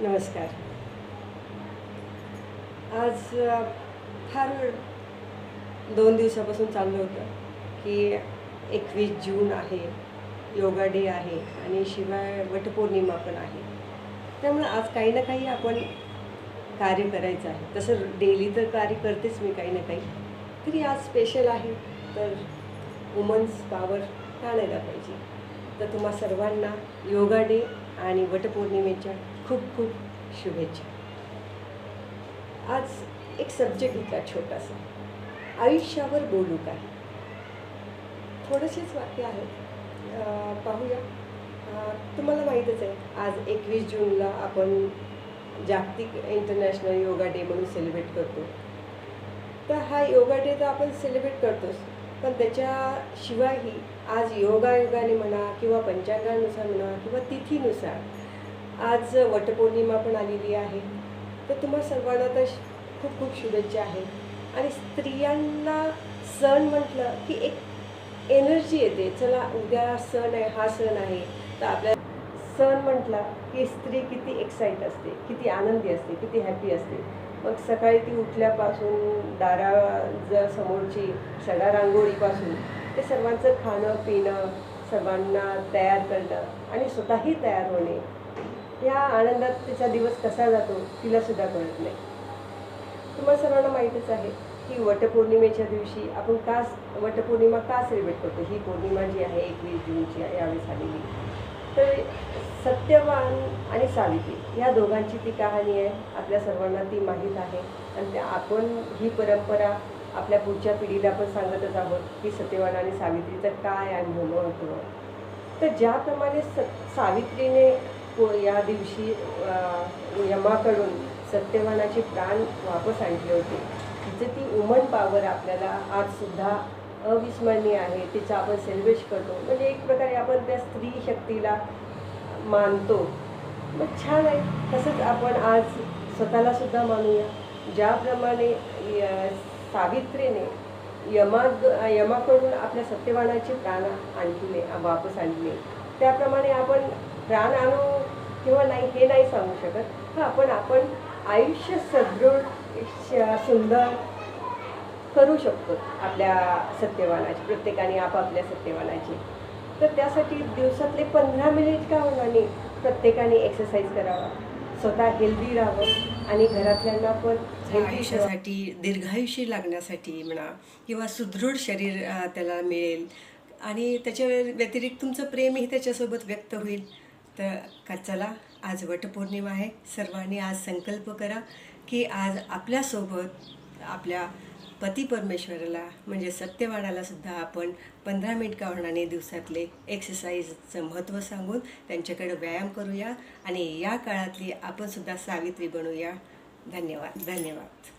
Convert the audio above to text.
नमस्कार. आज फार दोन दिवसापासून चाललं होतं की एकवीस जून आहे योगा डे आहे आणि शिवाय वटपौर्णिमा पण आहे. त्यामुळे आज काही ना काही आपण कार्य करायचं आहे. तसं डेली तर कार्य करतेच मी काही ना काही. तरी आज स्पेशल आहे तर वुमन्स पॉवर का पाहिजे. तर तुम्हा सर्वांना योगा डे आणि वटपौर्णिमेच्या खूप खूप शुभेच्छा. आज एक सब्जेक्ट होता छोटासा. आयुष्यावर बोलू काय थोडेसेच वाक्य आहेत पाहूया. तुम्हाला माहीतच आहे आज एकवीस जूनला आपण जागतिक इंटरनॅशनल योगा डे म्हणून सेलिब्रेट करतो. तर हा योगा डे तर आपण सेलिब्रेट करतोच. पण त्याच्याशिवायही आज योगायोगाने म्हणा किंवा पंचांगानुसार म्हणा किंवा तिथीनुसार आज वटपौर्णिमा पण आलेली आहे. तर तुम्हा सर्वांना तर श- खूप खूप शुभेच्छा आहेत आणि स्त्रियांना सण म्हटलं की एक एनर्जी येते. चला उद्या सण आहे हा सण आहे. तर आपल्या सण म्हटला की स्त्री किती एक्साईट असते किती आनंदी असते किती हॅपी असते. मग सकाळी ती उठल्यापासून दारा जर समोरची सगळ्या रांगोळीपासून ते सर्वांचं खाणं पिणं सर्वांना तयार करणं आणि स्वतःही तयार होणे. या आनंदात तिचा दिवस कसा जातो तिलासुद्धा कळत नाही. तुम्हाला सर्वांना माहीतच आहे की वटपौर्णिमेच्या दिवशी आपण का वटपौर्णिमा का सेलिब्रेट करतो? ही पौर्णिमा जी आहे एकवीस जूनची यावेळेस आलेली तर सत्यवान आणि सावित्री या दोघांची ती कहाणी आहे. आपल्या सर्वांना ती माहीत आहे. आणि त्या आपण ही परंपरा आपल्या पुढच्या पिढीला आपण सांगतच आहोत की सत्यवान आणि सावित्रीचं काय अनुभव होतो. तर ज्याप्रमाणे स सावित्रीने को- या दिवशी यमाकडून सत्यवानाचे प्राण वापस आणले होते. तिचं ती वुमन पॉवर आपल्याला आजसुद्धा अविस्मरणीय आहे. तिचं आपण सेलिब्रेट करतो. म्हणजे एक प्रकारे आपण त्या स्त्री शक्तीला मानतो. मग छान आहे. तसंच आपण आज स्वतःला सुद्धा मानूया. ज्याप्रमाणे य- सावित्रीने यमा यमाकडून आपल्या सत्यवानाचे प्राण आणले वापस आणले. त्याप्रमाणे आपण प्राण आणू किंवा नाही हे नाही सांगू शकत. हां आपण आपण आयुष्य सदृढ श- सुंदर करू शकतो आपल्या सत्यवानाची प्रत्येकाने आपापल्या सत्यवानाची. तर त्यासाठी दिवसातले पंधरा मिनिट का होणार नाही प्रत्येकाने एक्सरसाइज करावा. स्वतः हेल्दी राहावं आणि घरातल्यांना पण आयुष्यासाठी दीर्घायुषी लागण्यासाठी म्हणा किंवा सुदृढ शरीर त्याला मिळेल. आणि त्याच्या व्यतिरिक्त तुमचं प्रेमही त्याच्यासोबत व्यक्त होईल. तर का चला आज वटपौर्णिमा आहे. सर्वांनी आज संकल्प करा की आज आपल्यासोबत आपल्या पती परमेश्वराला म्हणजे सत्यवानाला सुद्धा आपण पंधरा मिनिट का दिवसातले एक्सरसाइजचं महत्त्व सांगून त्यांच्याकडे व्यायाम करूया आणि या काळातली आपणसुद्धा सावित्री बनूया. धन्यवाद. धन्यवाद.